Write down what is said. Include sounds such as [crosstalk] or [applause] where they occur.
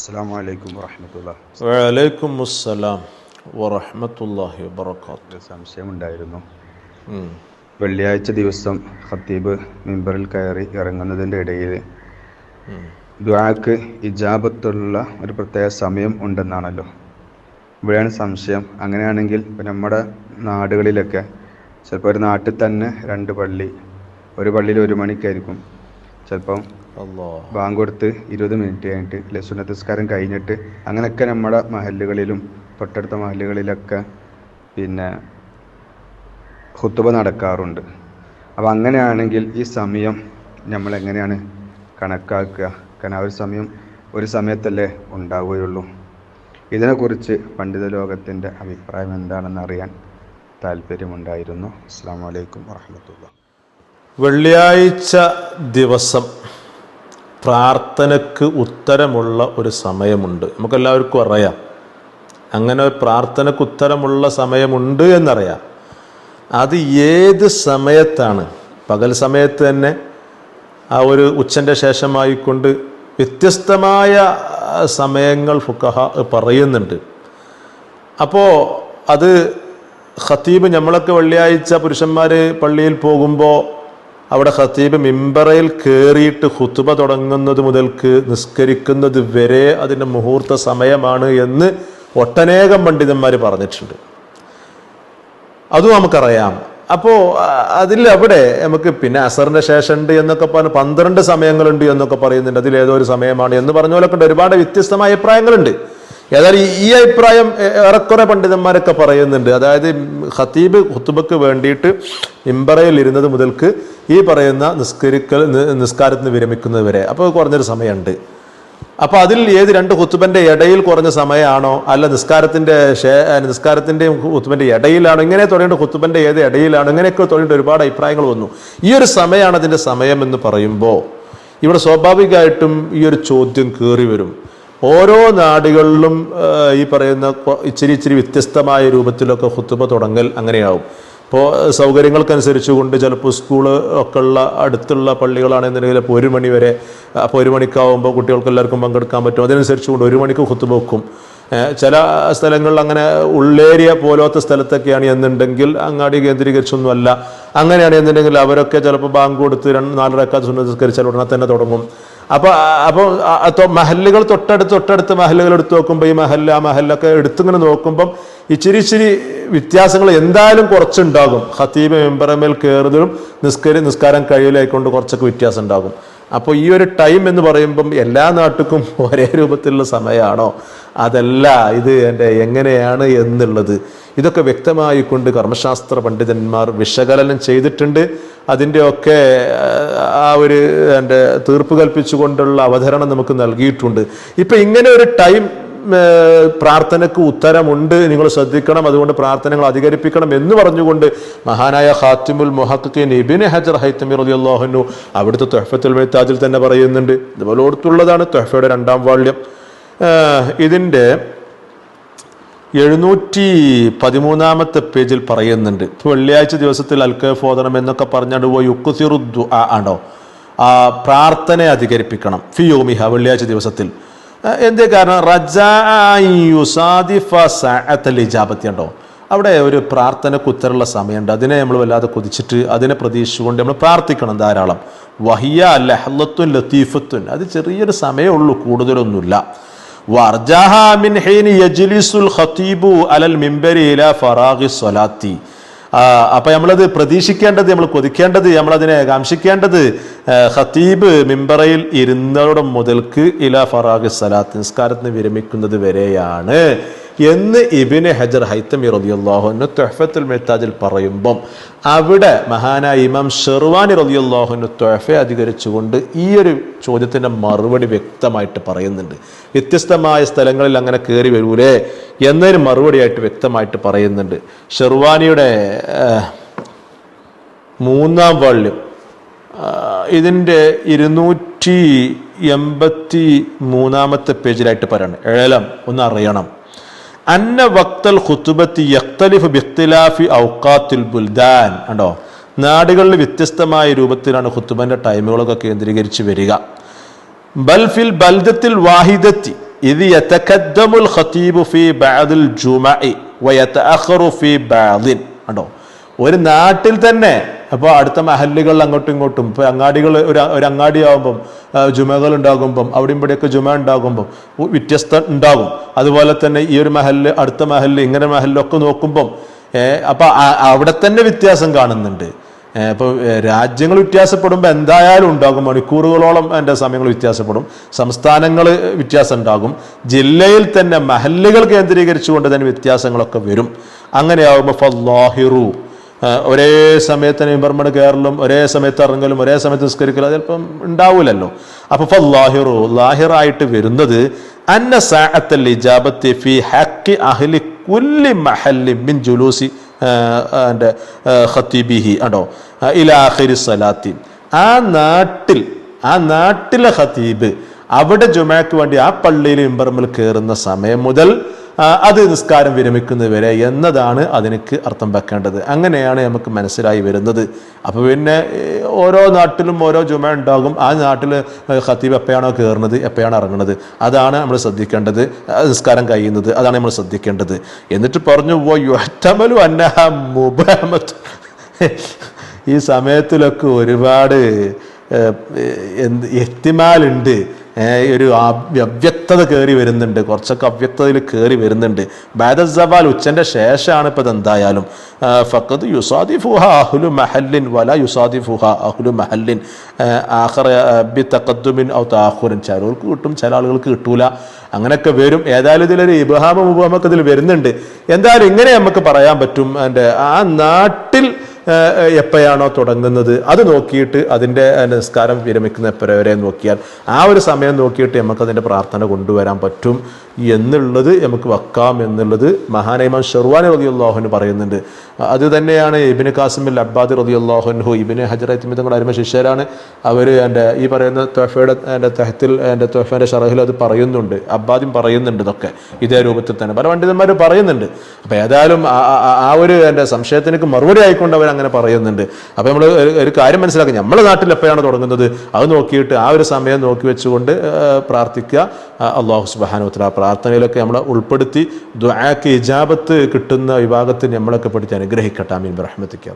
അസ്സാം വലൈക്കും വറഹമത്തുള്ള വലൈക്കും അസ്സലാം വറഹമത്തല്ലാഹി വബർക്കാത്ത് സംശയമുണ്ടായിരുന്നു വെള്ളിയാഴ്ച ദിവസം ഖത്തീബ് മിമ്പറിൽ കയറി ഇറങ്ങുന്നതിന്റെ ഇടയിൽ ദ്വാക്ക് ഇജാബത്തുള്ള ഒരു പ്രത്യേക സമയം ഉണ്ടെന്നാണല്ലോ. ഇവിടെയാണ് സംശയം. അങ്ങനെയാണെങ്കിൽ ഇപ്പം നമ്മുടെ നാടുകളിലൊക്കെ ചിലപ്പോൾ ഒരു നാട്ടിൽ തന്നെ രണ്ട് പള്ളി ഒരു പള്ളിയിൽ ഒരു മണിക്കായിരിക്കും. ചിലപ്പം അല്ലാ ബാങ്ക് കൊടുത്ത് ഇരുപത് മിനിറ്റ് കഴിഞ്ഞിട്ട് അല്ലെ സുന്നത്തസ്കാരം കഴിഞ്ഞിട്ട് അങ്ങനെയൊക്കെ നമ്മുടെ മഹല്ലുകളിലും തൊട്ടടുത്ത മഹല്ലുകളിലൊക്കെ പിന്നെ ഹുത്തുബ നടക്കാറുണ്ട്. അപ്പോൾ അങ്ങനെയാണെങ്കിൽ ഈ സമയം നമ്മൾ എങ്ങനെയാണ് കണക്കാക്കുക? കാരണം ആ ഒരു സമയം ഒരു സമയത്തല്ലേ ഉണ്ടാവുകയുള്ളൂ. ഇതിനെക്കുറിച്ച് പണ്ഡിത ലോകത്തിന്റെ അഭിപ്രായം എന്താണെന്ന് അറിയാൻ താല്പര്യമുണ്ടായിരുന്നു. അസ്സാം വലൈക്കും വാഹമത്തുള്ള വെള്ളിയാഴ്ച ദിവസം പ്രാർത്ഥനയ്ക്ക് ഉത്തരമുള്ള ഒരു സമയമുണ്ട്. നമുക്കെല്ലാവർക്കും അറിയാം. അങ്ങനെ പ്രാർത്ഥനയ്ക്ക് ഉത്തരമുള്ള സമയമുണ്ട് എന്നറിയാം. അത് ഏത് സമയത്താണ്? പകൽ സമയത്ത് തന്നെ ആ ഒരു ഉച്ചന്റെ ശേഷമായിക്കൊണ്ട് വ്യത്യസ്തമായ സമയങ്ങൾ ഫുക്കഹ പറയുന്നുണ്ട്. അപ്പോൾ അത് ഖത്തീബ് നമ്മളൊക്കെ വെള്ളിയാഴ്ച പുരുഷന്മാർ പള്ളിയിൽ പോകുമ്പോൾ അവിടെ ഖത്തീബ് മിമ്പറയിൽ കയറിയിട്ട് ഹുത്തുബ തുടങ്ങുന്നത് മുതൽക്ക് നിസ്കരിക്കുന്നത് വരെ അതിന്റെ മുഹൂർത്ത സമയമാണ് എന്ന് ഒട്ടനേകം പണ്ഡിതന്മാർ പറഞ്ഞിട്ടുണ്ട്. അതും നമുക്കറിയാം. അപ്പോൾ അതിൽ അവിടെ നമുക്ക് പിന്നെ അസറിന്റെ ശേഷം ഉണ്ട് എന്നൊക്കെ പറഞ്ഞ് പന്ത്രണ്ട് സമയങ്ങളുണ്ട് എന്നൊക്കെ പറയുന്നുണ്ട്. അതിൽ ഏതോ ഒരു സമയമാണ് എന്ന് പറഞ്ഞ പോലെ ഉണ്ട്. ഒരുപാട് വ്യത്യസ്തമായ അഭിപ്രായങ്ങളുണ്ട്. ഏതായാലും ഈ- അഭിപ്രായം ഏറെക്കുറെ പണ്ഡിതന്മാരൊക്കെ പറയുന്നുണ്ട്. അതായത് ഖത്തീബ് ഹുത്തുബക്ക് വേണ്ടിയിട്ട് ഇമ്പറയിൽ ഇരുന്നത് മുതൽക്ക് ഈ പറയുന്ന നിസ്കരിക്കൽ നിസ്കാരത്തിന് വിരമിക്കുന്നത് വരെ. അപ്പോൾ കുറഞ്ഞൊരു സമയമുണ്ട്. അപ്പോൾ അതിൽ ഏത് രണ്ട് കുത്തുബന്റെ ഇടയിൽ കുറഞ്ഞ സമയമാണോ അല്ല നിസ്കാരത്തിന്റെ ഷേ നിസ്കാരത്തിന്റെയും കുത്തുബന്റെ ഇടയിലാണോ ഇങ്ങനെ തുടങ്ങേണ്ട കുത്തുബന്റെ ഏത് ഇടയിലാണോ ഇങ്ങനെയൊക്കെ തുടങ്ങേണ്ട ഒരുപാട് അഭിപ്രായങ്ങൾ വന്നു. ഈ ഒരു സമയമാണ് അതിന്റെ സമയം എന്ന് പറയുമ്പോൾ ഇവിടെ സ്വാഭാവികമായിട്ടും ഈ ഒരു ചോദ്യം കയറി വരും. ഓരോ നാടുകളിലും ഈ പറയുന്ന ഇച്ചിരി ഇച്ചിരി വ്യത്യസ്തമായ രൂപത്തിലൊക്കെ ഹുത്തുബ തുടങ്ങൽ അങ്ങനെയാവും. ഇപ്പോൾ സൗകര്യങ്ങൾക്കനുസരിച്ച് കൊണ്ട് ചിലപ്പോൾ സ്കൂൾ ഒക്കെ ഉള്ള അടുത്തുള്ള പള്ളികളാണെന്നുണ്ടെങ്കിൽ അപ്പോൾ ഒരു മണി വരെ അപ്പോൾ ഒരു മണിക്കാവുമ്പോൾ കുട്ടികൾക്ക് എല്ലാവർക്കും പങ്കെടുക്കാൻ പറ്റും. അതിനനുസരിച്ച് കൊണ്ട് ഒരു മണിക്ക് കുത്തുബ വെക്കും. ചില സ്ഥലങ്ങളിൽ അങ്ങനെ ഉള്ളേരിയ പോലത്തെ സ്ഥലത്തൊക്കെയാണ് എന്നുണ്ടെങ്കിൽ അങ്ങാടി കേന്ദ്രീകരിച്ചൊന്നുമല്ല. അങ്ങനെയാണ് എന്നുണ്ടെങ്കിൽ അവരൊക്കെ ചിലപ്പോൾ ബാങ്ക് കൊടുത്ത് രണ്ട് നാലരക്കാത്ത സുന്നസ്കരിച്ചാൽ ഉടനെ തന്നെ തുടങ്ങും. അപ്പോൾ അപ്പോൾ മഹല്ലുകൾ തൊട്ടടുത്ത് തൊട്ടടുത്ത് മഹല്ലുകൾ എടുത്ത് നോക്കുമ്പോൾ ഈ മഹല്ല് ആ മഹല്ലൊക്കെ എടുത്തിങ്ങനെ നോക്കുമ്പം ഇച്ചിരി ഇച്ചിരി വ്യത്യാസങ്ങൾ എന്തായാലും കുറച്ചുണ്ടാകും. ഹത്തീബ് മെമ്പറമേൽ കയറുന്നതും നിസ്കരി നിസ്കാരം കഴിയലായിക്കൊണ്ട് കുറച്ചൊക്കെ വ്യത്യാസം ഉണ്ടാകും. അപ്പോൾ ഈ ഒരു ടൈം എന്ന് പറയുമ്പം എല്ലാ നാട്ടുക്കും [laughs] ഒരേ രൂപത്തിലുള്ള സമയമാണോ? അതല്ല ഇത് എന്റെ എങ്ങനെയാണ് എന്നുള്ളത്. ഇതൊക്കെ വ്യക്തമായിക്കൊണ്ട് കർമ്മശാസ്ത്ര പണ്ഡിതന്മാർ വിശകലനം ചെയ്തിട്ടുണ്ട്. അതിന്റെയൊക്കെ ആ ഒരു എന്റെ തീർപ്പ് കൽപ്പിച്ചുകൊണ്ടുള്ള അവതരണം നമുക്ക് നൽകിയിട്ടുണ്ട്. ഇപ്പം ഇങ്ങനെ ഒരു ടൈം പ്രാർത്ഥനയ്ക്ക് ഉത്തരമുണ്ട്. നിങ്ങൾ ശ്രദ്ധിക്കണം. അതുകൊണ്ട് പ്രാർത്ഥനകൾ അധികരിപ്പിക്കണം എന്ന് പറഞ്ഞുകൊണ്ട് മഹാനായ ഖാത്തിമുൽ മുഹഖീൻ ഇബിൻ ഹജർ ഹൈത്തമി റളിയല്ലാഹു അവിടുത്തെ തൊഹഫത്തുൽ മെഹ്താജിൽ തന്നെ പറയുന്നുണ്ട്. ഇതുപോലെ ഓർത്തുള്ളതാണ് തൊഹഫയുടെ രണ്ടാം വാള്യം. ഇതിന്റെ എഴുന്നൂറ്റി പതിമൂന്നാമത്തെ പേജിൽ പറയുന്നുണ്ട്. വെള്ളിയാഴ്ച ദിവസത്തിൽ അൽക്കഫ് എന്നൊക്കെ പറഞ്ഞാണ്ട് പോയി യുക്കുസിറു ആണോ? പ്രാർത്ഥന അധികരിപ്പിക്കണം. ഫിയോമിഹ വെള്ളിയാഴ്ച ദിവസത്തിൽ. എന്തേ കാരണം? റജാഫത്തി ഉണ്ടോ അവിടെ ഒരു പ്രാർത്ഥനക്ക് ഉത്തരമുള്ള സമയമുണ്ട്. അതിനെ നമ്മൾ വല്ലാതെ കൊതിച്ചിട്ട് അതിനെ പ്രതീക്ഷിച്ചുകൊണ്ട് നമ്മൾ പ്രാർത്ഥിക്കണം ധാരാളം. വഹിയ ലഹ്ലത്തുൻ ലത്തീഫത്തുൻ. അത് ചെറിയൊരു സമയമേ ഉള്ളൂ കൂടുതലൊന്നുമില്ല. വർജാഹ മിൻ ഹീനി യജ്ലിസുൽ ഖതീബു അലൽ മിംബരി ഇല ഫറാഗി സ്വലാത്തി. ആ, അപ്പൊ നമ്മളത് പ്രതീക്ഷിക്കേണ്ടത് നമ്മൾ കൊതിക്കേണ്ടത് നമ്മളതിനെ കാംക്ഷിക്കേണ്ടത് ഹത്തീബ് മിമ്പറയിൽ ഇരുന്നവരുടെ മുതൽക്ക് ഇല ഫറാഖ് സലാത്ത് നിസ്കാരത്തിന് വിരമിക്കുന്നത് വരെയാണ്. എന്ന് ഇബിന് ഹജർ ഹൈത്തമി റളിയല്ലാഹുവിന് തൊഹഫത്തുൽ മെത്താജിൽ പറയുമ്പം അവിടെ മഹാനായ ഇമാം ഷെർവാനി റളിയല്ലാഹുവിന് തൊഹഫ അധികരിച്ചുകൊണ്ട് ഈ ഒരു ചോദ്യത്തിന്റെ മറുപടി വ്യക്തമായിട്ട് പറയുന്നുണ്ട്. വ്യത്യസ്തമായ സ്ഥലങ്ങളിൽ അങ്ങനെ കയറി വരൂലേ എന്നതിന് മറുപടിയായിട്ട് വ്യക്തമായിട്ട് പറയുന്നുണ്ട്. ഷെർവാനിയുടെ മൂന്നാം വാള്യം ഇതിന്റെ ഇരുന്നൂറ്റി എൺപത്തി മൂന്നാമത്തെ പേജിലായിട്ട് പറയണം. ഏലം ഒന്ന് അറിയണം. അന്ന വക്തൽ ഖുത്തുബത്തി യഖ്തലിഫ് ബിഖ്തിലാഫി ഔക്കാത്തുൽ ബുൽദാൻ. കണ്ടോ? നാടുകളിൽ വ്യത്യസ്തമായ രൂപത്തിലാണ് ഖുത്തുബന്റെ ടൈമുകളൊക്കെ കേന്ദ്രീകരിച്ച് വരിക. ബൽഫിൽ ബൽദത്തിൽ വാഹിദത്തി ഇത് യതഖദ്ദമുൽ ഖതീബു ഫി ബഅദിൽ ജുമഇ വയതഅഖറു ഫീ ബഅദിൻ. കണ്ടോ? ഒരു നാട്ടിൽ തന്നെ അപ്പോൾ അടുത്ത മഹല്ലുകൾ അങ്ങോട്ടും ഇങ്ങോട്ടും ഇപ്പോൾ അങ്ങാടികൾ ഒരു ഒരു അങ്ങാടി ആകുമ്പം ജുമകൾ ഉണ്ടാകുമ്പം അവിടെയും ഇവിടെയൊക്കെ ജുമ ഉണ്ടാകുമ്പം വ്യത്യസ്ത ഉണ്ടാകും. അതുപോലെ തന്നെ ഈ ഒരു മഹല്ല് അടുത്ത മഹല്ല് ഇങ്ങനെ മഹല്ലൊക്കെ നോക്കുമ്പം അപ്പോൾ അവിടെ തന്നെ വ്യത്യാസം കാണുന്നുണ്ട്. ഇപ്പോൾ രാജ്യങ്ങൾ വ്യത്യാസപ്പെടുമ്പോൾ എന്തായാലും ഉണ്ടാകും. മണിക്കൂറുകളോളം എന്റെ സമയങ്ങൾ വ്യത്യാസപ്പെടും. സംസ്ഥാനങ്ങൾ വ്യത്യാസം ഉണ്ടാകും. ജില്ലയിൽ തന്നെ മഹല്ലുകൾ കേന്ദ്രീകരിച്ചുകൊണ്ട് തന്നെ വ്യത്യാസങ്ങളൊക്കെ വരും. അങ്ങനെയാകുമ്പോൾ ഫല്ലാഹിറു. ഒരേ സമയത്ത് നിബർമണ കയറലും ഒരേ സമയത്ത് ഇറങ്ങലും ഒരേ സമയത്ത് നിസ്കരിക്കലും അത് ചിലപ്പം ഉണ്ടാവില്ലല്ലോ അപ്പൊ ഫല്ലാഹിറു ലാഹിറായിട്ട് വരുന്നത് അന്ന സാഅത്തൽ ഇജാബത്തി ഫി ഹക്കി അഹ്ലി കുല്ലി മഹല്ലി മിൻ ജുലൂസി ഹത്തിബിഹി ഖത്തീബിഹി ആണോ? ഇലാഹിരി സലാത്തി. ആ നാട്ടിൽ ആ നാട്ടിലെ ഖത്തീബ് അവിടെ ജുമാക്ക് വേണ്ടി ആ പള്ളിയിൽ ഇമ്പർമിൽ കയറുന്ന സമയം മുതൽ അത് നിസ്കാരം വിരമിക്കുന്നവരെ എന്നതാണ് അതിനക്ക് അർത്ഥം വെക്കേണ്ടത്. അങ്ങനെയാണ് നമുക്ക് മനസ്സിലായി വരുന്നത്. അപ്പോൾ പിന്നെ ഓരോ നാട്ടിലും ഓരോ ജുമ ഉണ്ടാകും. ആ നാട്ടിൽ ഖത്തീബ് എപ്പോഴാണോ കയറുന്നത് എപ്പോഴാണ് ഇറങ്ങുന്നത്? അതാണ് നമ്മൾ ശ്രദ്ധിക്കേണ്ടത്. നിസ്കാരം കഴിയുന്നത് അതാണ് നമ്മൾ ശ്രദ്ധിക്കേണ്ടത്. എന്നിട്ട് പറഞ്ഞു "വ യുഹ്തമലു അന്നഹ മുബഹമത്ത് ഈ സമയത്തിലൊക്കെ ഒരുപാട് എന്ത് എത്തിമാലുണ്ട്. ഒരു അവ്യ- അവ്യക്തത കയറി വരുന്നുണ്ട്. കുറച്ചൊക്കെ അവ്യക്തതയിൽ കയറി വരുന്നുണ്ട്. ബാദസവാൽ ഉച്ചന്റെ ശേഷമാണ് ഇപ്പോൾ ഇതെന്തായാലും ഫക്കത്ത് യുസാദി ഫുഹ അഹുലു മഹല്ലിൻ വല യുസാദി ഫുഹ അഹുലു മഹല്ലിൻ. ആഹർ ബി തഖദ്ദുമിൻ ഔ താഹുരൻ ചിലർക്ക് കിട്ടും ചില ആളുകൾക്ക് കിട്ടൂല. അങ്ങനെയൊക്കെ വരും. ഏതായാലും ഇതിലൊരു ഇബഹാമ മുബഹാമൊക്കെ ഇതിൽ വരുന്നുണ്ട്. എന്തായാലും ഇങ്ങനെ നമുക്ക് പറയാൻ പറ്റും. എന്റെ ആ നാട്ടിൽ എപ്പോഴാണോ തുടങ്ങുന്നത്? അത് നോക്കിയിട്ട് അതിന്റെ നിസ്കാരം വിരമിക്കുന്ന എപ്പോഴവരെ നോക്കിയാൽ ആ ഒരു സമയം നോക്കിയിട്ട് നമുക്കതിന്റെ പ്രാർത്ഥന കൊണ്ടുവരാൻ പറ്റും. എന്നുള്ളത് നമുക്ക് വെക്കാം എന്നുള്ളത് മഹാനൈമാൻ ഷെർവാൻ റതിയുള്ളാഹുന് പറയുന്നുണ്ട്. അത് തന്നെയാണ് ഇബിന് കാസിമിൽ അബ്ബാദ് റതിയുള്ളാഹുൻഹു ഇബിന് ഹജറത്ത് തങ്ങളുടെ അരുമ ശിഷ്യരാണ്. അവർ എന്റെ ഈ പറയുന്ന തൊഫയുടെ എന്റെ തെഹത്തിൽ എന്റെ തൊഫേന്റെ ഷറഹിൽ അത് പറയുന്നുണ്ട്. അബ്ബാദും പറയുന്നുണ്ട് ഇതൊക്കെ. ഇതേ രൂപത്തിൽ തന്നെ. പല പണ്ഡിതന്മാർ പറയുന്നുണ്ട്. അപ്പോൾ ഏതായാലും ആ- ഒരു എന്റെ സംശയത്തിനൊക്കെ മറുപടി ആയിക്കൊണ്ട് അവർ അങ്ങനെ പറയുന്നുണ്ട്. അപ്പോൾ നമ്മൾ ഒരു കാര്യം മനസ്സിലാക്കുക. നമ്മുടെ നാട്ടിൽ എപ്പോഴാണ് തുടങ്ങുന്നത്? അത് നോക്കിയിട്ട് ആ ഒരു സമയം നോക്കി വെച്ചുകൊണ്ട് പ്രാർത്ഥിക്കുക. അള്ളാഹു സുബാനുത്തല പ്രാർത്ഥനയിലൊക്കെ നമ്മളെ ഉൾപ്പെടുത്തി ദ്വാക്ക് ഇജാബത്ത് കിട്ടുന്ന വിഭാഗത്തിൽ നമ്മളൊക്കെ പഠിച്ച് അനുഗ്രഹിക്കട്ടെ. അമീൻ റഹ്മത്തിക്ക്